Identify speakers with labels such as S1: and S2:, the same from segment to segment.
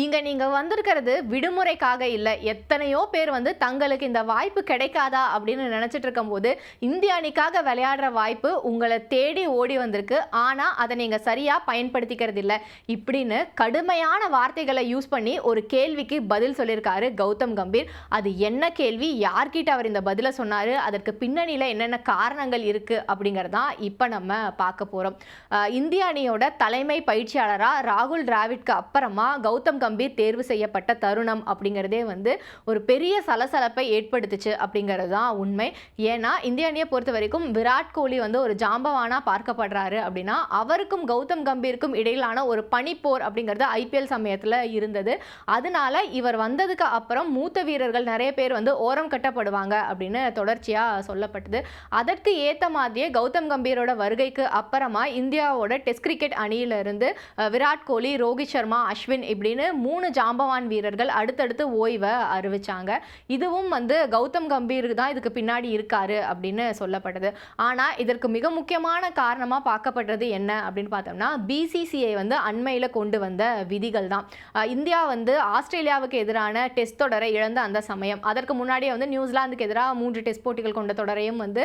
S1: இங்கே நீங்கள் வந்திருக்கிறது விடுமுறைக்காக இல்லை. எத்தனையோ பேர் வந்து தங்களுக்கு இந்த வாய்ப்பு கிடைக்காதா அப்படின்னு நினச்சிட்டு இருக்கும்போது இந்திய அணிக்காக விளையாடுற வாய்ப்பு உங்களை தேடி ஓடி வந்திருக்கு. ஆனால் அதை நீங்கள் சரியாக பயன்படுத்திக்கிறது இல்லை. இப்படின்னு கடுமையான வார்த்தைகளை யூஸ் பண்ணி ஒரு கேள்விக்கு பதில் சொல்லியிருக்காரு கௌதம் கம்பீர். அது என்ன கேள்வி? யார்கிட்ட அவர் இந்த பதிலை சொன்னார்? அதற்கு பின்னணியில் என்னென்ன காரணங்கள் இருக்குது அப்படிங்கிறதான் இப்போ நம்ம பார்க்க போகிறோம் இந்திய அணியோட தலைமை பயிற்சியாளராக ராகுல் டிராவிட்க்கு அப்புறமா கௌதம் கம்பீர் தேர்வு செய்யப்பட்ட தருணம் அப்படிங்கிறதே வந்து ஒரு பெரிய சலசலப்பை ஏற்படுத்துச்சு அப்படிங்கிறது தான் உண்மை. ஏன்னா இந்திய அணியை பொறுத்த வரைக்கும் விராட் கோலி வந்து ஒரு ஜாம்பவானா பார்க்கப்படுறாரு அப்படின்னா அவருக்கும் கௌதம் கம்பீருக்கும் இடையிலான ஒரு பனிப்போர் அப்படிங்கிறது ஐபிஎல் சமயத்தில் இருந்தது. அதனால இவர் வந்ததுக்கு அப்புறம் மூத்த வீரர்கள் நிறைய பேர் வந்து ஓரம் கட்டப்படுவாங்க அப்படின்னு தொடர்ச்சியாக சொல்லப்பட்டது. அதற்கு ஏற்ற மாதிரியே கௌதம் கம்பீரோட வருகைக்கு அப்புறமா இந்தியாவோட டெஸ்ட் கிரிக்கெட் அணியிலிருந்து விராட் கோலி ரோஹித் சர்மா அஸ்வின் இப்படின்னு மூணு ஜாம்பவான் வீரர்கள் அடுத்தடுத்து ஓய்வை அறிவிச்சாங்க. இதுவும் வந்து கௌதம் கம்பீர் தான் இதுக்கு பின்னாடி இருக்காரு அப்படின்னு சொல்லப்பட்டது. ஆனால் இதற்கு மிக முக்கியமான காரணமாக பார்க்கப்படுறது என்ன அப்படின்னு பார்த்தோம்னா பிசிசிஐ வந்து அண்மையில் கொண்டு வந்த விதிகள் தான். இந்தியா வந்து ஆஸ்திரேலியாவுக்கு எதிரான டெஸ்ட் தொடரை இழந்த அந்த சமயம். அதற்கு முன்னாடியே வந்து நியூசிலாந்துக்கு எதிராக மூன்று டெஸ்ட் போட்டிகள் கொண்ட தொடரையும் வந்து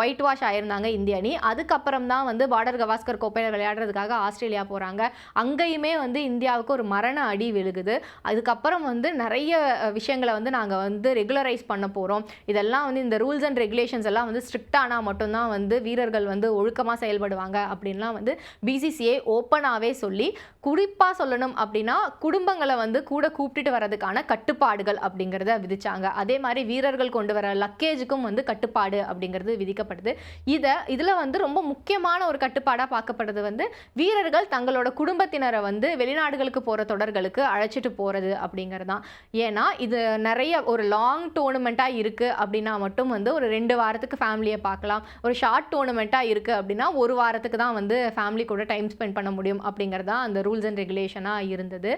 S1: ஒயிட் வாஷ் ஆயிருந்தாங்க இந்திய அணி. அதுக்கப்புறம் தான் வந்து பார்டர் கவாஸ்கர் கோப்பையில் விளையாடுறதுக்காக ஆஸ்திரேலியா போகிறாங்க அங்கேயுமே வந்து இந்தியாவுக்கு ஒரு மரண அடி விழுகுது. அதுக்கப்புறம் வந்து நிறைய விஷயங்களை வந்து நாங்கள் வந்து ரெகுலரைஸ் பண்ண போகிறோம் இதெல்லாம் வந்து இந்த ரூல்ஸ் அண்ட் ரெகுலேஷன்ஸ் எல்லாம் வந்து ஸ்ட்ரிக்டானால் மட்டும்தான் வந்து வீரர்கள் வந்து ஒழுக்கமாக செயல்படுவாங்க அப்படின்லாம் வந்து பிசிசிஐ ஓப்பனாகவே சொல்லி குறிப்பாக சொல்லணும் அப்படின்னா குடும்பங்களை வந்து கூட கூப்பிட்டுட்டு வர்றதுக்கான கட்டுப்பாடுகள் அப்படிங்கிறத விதிச்சாங்க. அதே மாதிரி வீரர்கள் கொண்டு வர லக்கேஜுக்கும் வந்து கட்டுப்பாடு அப்படிங்கிறது விதிக்கப்படுது. இதை இதில் வந்து ரொம்ப முக்கியமான ஒரு கட்டுப்பாடாக பார்க்கப்படுறது வந்து வீரர்கள் தங்களோட குடும்பத்தினரை வந்து வெளிநாடுகளுக்கு போகிற தொடர்களுக்கு அழைச்சிட்டு போகிறது அப்படிங்கிறது. தான் ஏன்னா இது நிறைய ஒரு லாங் டோர்னமெண்ட்டாக இருக்குது அப்படின்னா மட்டும் வந்து ஒரு ரெண்டு வாரத்துக்கு ஃபேமிலியை பார்க்கலாம். ஒரு ஷார்ட் டோர்னமெண்ட்டாக இருக்குது அப்படின்னா ஒரு வாரத்துக்கு தான் வந்து ஃபேமிலி கூட டைம் ஸ்பெண்ட் பண்ண முடியும் அப்படிங்கிறது தான் அந்த ரூல்ஸ் அண்ட் ரெகுலேஷனாக இருந்தது.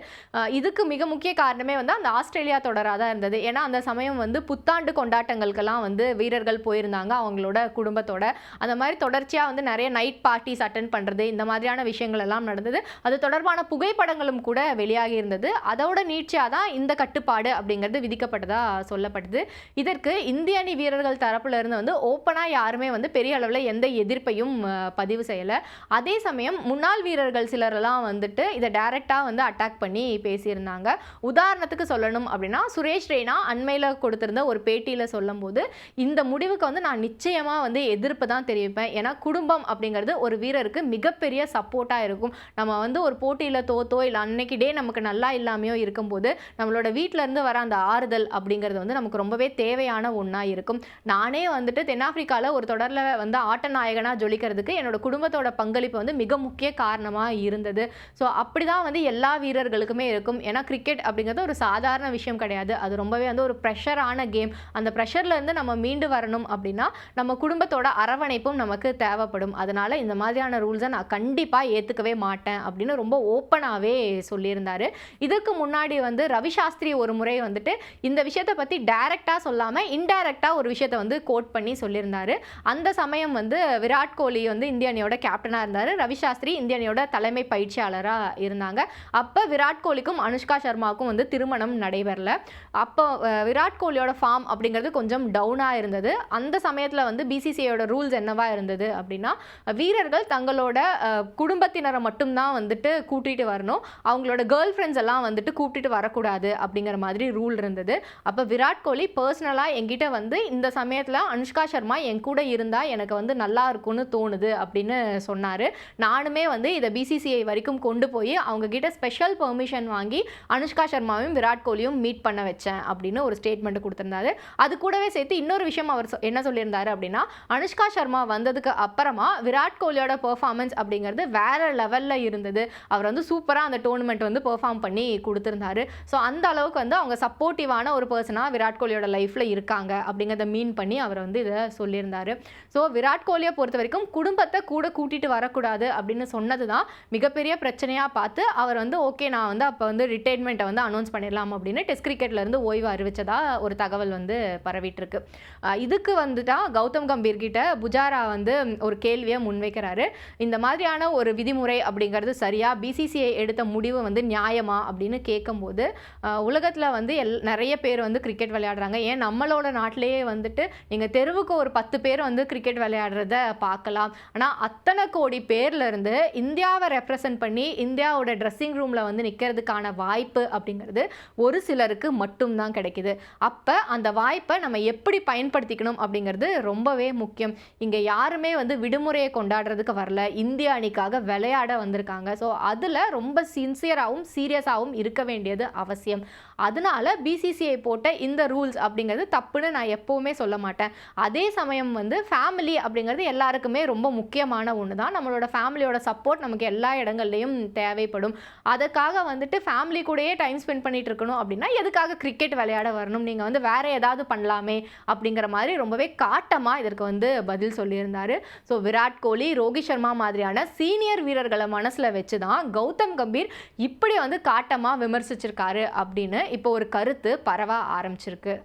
S1: இதுக்கு மிக முக்கிய காரணமே வந்து அந்த ஆஸ்திரேலியா தொடராக தான் இருந்தது. ஏன்னா அந்த சமயம் வந்து புத்தாண்டு கொண்டாட்டங்களுக்கெல்லாம் வந்து வீரர்கள் போயிருந்தாங்க அவங்களோட குடும்பத்தோட. அந்த மாதிரி தொடர்ச்சியாக வந்து நிறைய நைட் பார்ட்டிஸ் அட்டன் பண்ணுறது இந்த மாதிரியான விஷயங்கள் எல்லாம் நடந்தது. அது தொடர்பான புகைப்படங்களும் கூட வெளியாகி இருந்தது. அதோட நீட்சியாக தான் இந்த கட்டுப்பாடு அப்படிங்கிறது விதிக்கப்பட்டதாக சொல்லப்படுது. இதற்கு இந்திய அணி வீரர்கள் தரப்புல இருந்து வந்து ஓப்பனாக யாருமே வந்து பெரிய அளவில் எந்த எதிர்ப்பையும் பதிவு செய்யலை. அதே சமயம் முன்னாள் வீரர்கள் சிலரெல்லாம் வந்துட்டு இதை டைரெக்டாக வந்து அட்டாக் பண்ணி பேசியிருந்தாங்க. உதாரணத்துக்கு சொல்லணும் அப்படின்னா சுரேஷ் ரெய்னா அண்மையில் கொடுத்திருந்த ஒரு பேட்டியில் சொல்லும்போது இந்த முடிவுக்கு வந்து நான் நிச்சயமாக வந்து எதிர்ப்பு தான் தெரிவிப்பேன். ஏன்னா குடும்பம் அப்படிங்கிறது ஒரு வீரருக்கு மிகப்பெரிய சப்போர்ட்டாக இருக்கும். நம்ம வந்து ஒரு போட்டியில் தோத்தோ இல்லை அன்னைக்கு டே நமக்கு நல்லா இல்லாமையோ இருக்கும்போது நம்மளோட வீட்டிலேருந்து இருந்து வர அந்த ஆறுதல் அப்படிங்கிறது வந்து நமக்கு ரொம்பவே தேவையான ஒன்றா இருக்கும். நானே வந்துட்டு தென்னாப்பிரிக்காவில் ஒரு தொடரில் வந்து ஆட்ட நாயகனாக ஜொலிக்கிறதுக்கு என்னோட குடும்பத்தோட பங்களிப்பு வந்து மிக முக்கிய காரணமாக இருந்தது. ஸோ அப்படி தான் வந்து எல்லா வீரர்களுக்குமே இருக்கும். ஏன்னா கிரிக்கெட் அப்படிங்கிறது ஒரு சாதாரண விஷயம் கிடையாது. அது ரொம்பவே வந்து ஒரு ப்ரெஷரான கேம் அந்த ப்ரெஷர்லேருந்து நம்ம மீண்டு வரணும் அப்படின்னா நம்ம குடும்பத்தோட அரவணைப்பும் நமக்கு தேவைப்படும். அதனால் இந்த மாதிரியான ரூல்ஸை நான் கண்டிப்பாக ஏற்றுக்கவே மாட்டேன் அப்படின்னு ரொம்ப ஓப்பனாகவே சொல்லியிருந்தாரு. இதுக்கு முன்னாடி வந்து ரவி சாஸ்திரி ஒரு முறை வந்துட்டு இந்த விஷயத்தை பற்றி டைரெக்டாக சொல்லாமல் இன்டைரக்டாக ஒரு விஷயத்தை வந்து கோட் பண்ணி சொல்லியிருந்தார். அந்த சமயம் வந்து விராட் கோலி வந்து இந்திய அணியோட கேப்டனாக இருந்தார். ரவி சாஸ்திரி இந்திய அணியோட தலைமை பயிற்சியாளராக இருந்தாங்க. அப்போ விராட் கோலிக்கும் அனுஷ்கா சர்மாவுக்கும் வந்து திருமணம் நடைபெறல. அப்போ விராட் கோலியோட ஃபார்ம் அப்படிங்கிறது கொஞ்சம் டவுனாக இருந்தது. அந்த சமயத்தில் வந்து பிசிசிஐயோட ரூல்ஸ் என்னவா இருந்தது அப்படின்னா வீரர்கள் தங்களோட குடும்பத்தினரை மட்டும்தான் வந்துட்டு கூட்டிகிட்டு வரணும். அவங்களோட கேர்ள் ஃப்ரெண்ட்ஸ் எல்லாம் வந்துட்டு கூப்பிட்டுட்டு வரக்கூடாது அப்படிங்கிற மாதிரி ரூல் இருந்தது. அப்போ விராட் கோலி பர்சனலாக என்கிட்ட வந்து இந்த சமயத்தில் அனுஷ்கா சர்மா என் கூட இருந்தால் எனக்கு வந்து நல்லா இருக்கும்னு தோணுது அப்படின்னு சொன்னார். நானுமே வந்து இதை பிசிசிஐ வரைக்கும் கொண்டு போய் அவங்க கிட்ட ஸ்பெஷல் பெர்மிஷன் வாங்கி அனுஷ்கா சர்மாவையும் விராட் கோலியும் மீட் பண்ண வச்சேன் அப்படின்னு ஒரு ஸ்டேட்மெண்ட் கொடுத்துருந்தாரு. அது கூடவே சேர்த்து இன்னொரு விஷயம் அவர் சொ- என்ன சொல்லியிருந்தாரு அப்படின்னா அனுஷ்கா சர்மா வந்ததுக்கு அப்புறமா விராட் கோலியோட பெர்ஃபார்மன்ஸ் அப்படிங்கிறது வேற லெவலில் இருந்தது. அவர் வந்து சூப்பராக அந்த டோர்னமெண்ட் வந்து பெர்ஃபார்ம் பண்ணி கொடுத்துருந்தாரு. ஸோ அந்த அளவுக்கு வந்து அவங்க சப்போர்ட்டிவான ஒரு பர்சனாக விராட் கோலியோட லைஃப்பில் இருக்காங்க அப்படிங்கிறத மீன் பண்ணி அவர் வந்து இதை சொல்லியிருந்தாரு. ஸோ விராட் கோலியை பொறுத்த வரைக்கும் குடும்பத்தை கூட கூட்டிட்டு வரக்கூடாது அப்படின்னு சொன்னது தான் மிகப்பெரிய பிரச்சனையாக பார்த்து அவர் வந்து ஓகே நான் வந்து அப்போ வந்து ரிட்டைர்மெண்ட்டை வந்து அனௌன்ஸ் பண்ணிடலாம் அப்படின்னு டெஸ்ட் கிரிக்கெட்லேருந்து ஓய்வு அறிவிச்சதா ஒரு தகவல் வந்து பரவிட்டுருக்கு. இதுக்கு வந்துட்டா கௌதம் கம்பீர் கிட்ட புஜாரா வந்து ஒரு கேள்வியை முன்வைக்கிறாரு. இந்த மாதிரியான ஒரு விதிமுறை அப்படிங்கிறது சரியா? பிசிசிஐ எடுத்த முடிவு வந்து நியாயமா? அவசியமா அப்படின்னு கேட்கும்போது உலகத்தில் வந்து எல் நிறைய பேர் வந்து கிரிக்கெட் விளையாடுறாங்க. ஏன் நம்மளோட நாட்டிலேயே வந்துட்டு நீங்கள் தெருவுக்கு ஒரு பத்து பேர் வந்து கிரிக்கெட் விளையாடுறத பார்க்கலாம். ஆனால் அத்தனை கோடி பேர்லேருந்து இந்தியாவை ரெப்ரசன்ட் பண்ணி இந்தியாவோட ட்ரெஸ்ஸிங் ரூமில் வந்து நிற்கிறதுக்கான வாய்ப்பு அப்படிங்கிறது ஒரு சிலருக்கு மட்டும்தான் கிடைக்குது. அப்போ அந்த வாய்ப்பை நம்ம எப்படி பயன்படுத்திக்கணும் அப்படிங்கிறது ரொம்பவே முக்கியம். இங்கே யாருமே வந்து விடுமுறையை கொண்டாடுறதுக்கு வரல. இந்திய அணிக்காக விளையாட வந்திருக்காங்க. ஸோ அதில் ரொம்ப சின்சியராகவும் சீரியஸாகவும் இருக்க வேண்டியது அவசியம். அதனால பிசிசிஐ போட்ட இந்த ரூல்ஸ் அப்படிங்கிறது தப்புன்னு நான் எப்போவுமே சொல்ல மாட்டேன். அதே சமயம் வந்து ஃபேமிலி அப்படிங்கிறது எல்லாருக்குமே ரொம்ப முக்கியமான ஒன்று தான் நம்மளோட ஃபேமிலியோட சப்போர்ட் நமக்கு எல்லா இடங்கள்லையும் தேவைப்படும். அதுக்காக வந்துட்டு ஃபேமிலி கூடயே டைம் ஸ்பெண்ட் பண்ணிட்டு இருக்கணும் அப்படின்னா எதுக்காக கிரிக்கெட் விளையாட வரணும்? நீங்கள் வந்து வேற ஏதாவது பண்ணலாமே அப்படிங்கிற மாதிரி ரொம்பவே காட்டமாக இதற்கு வந்து பதில் சொல்லியிருந்தார். ஸோ விராட் கோலி ரோஹித் சர்மா மாதிரியான சீனியர் வீரர்களை மனசில் வச்சு தான் கௌதம் கம்பீர் இப்படி வந்து காட்டமாக விமர்சிச்சிருக்காரு அப்படின்னு இப்போ ஒரு கருத்து பரவ ஆரம்பிச்சிருக்கு.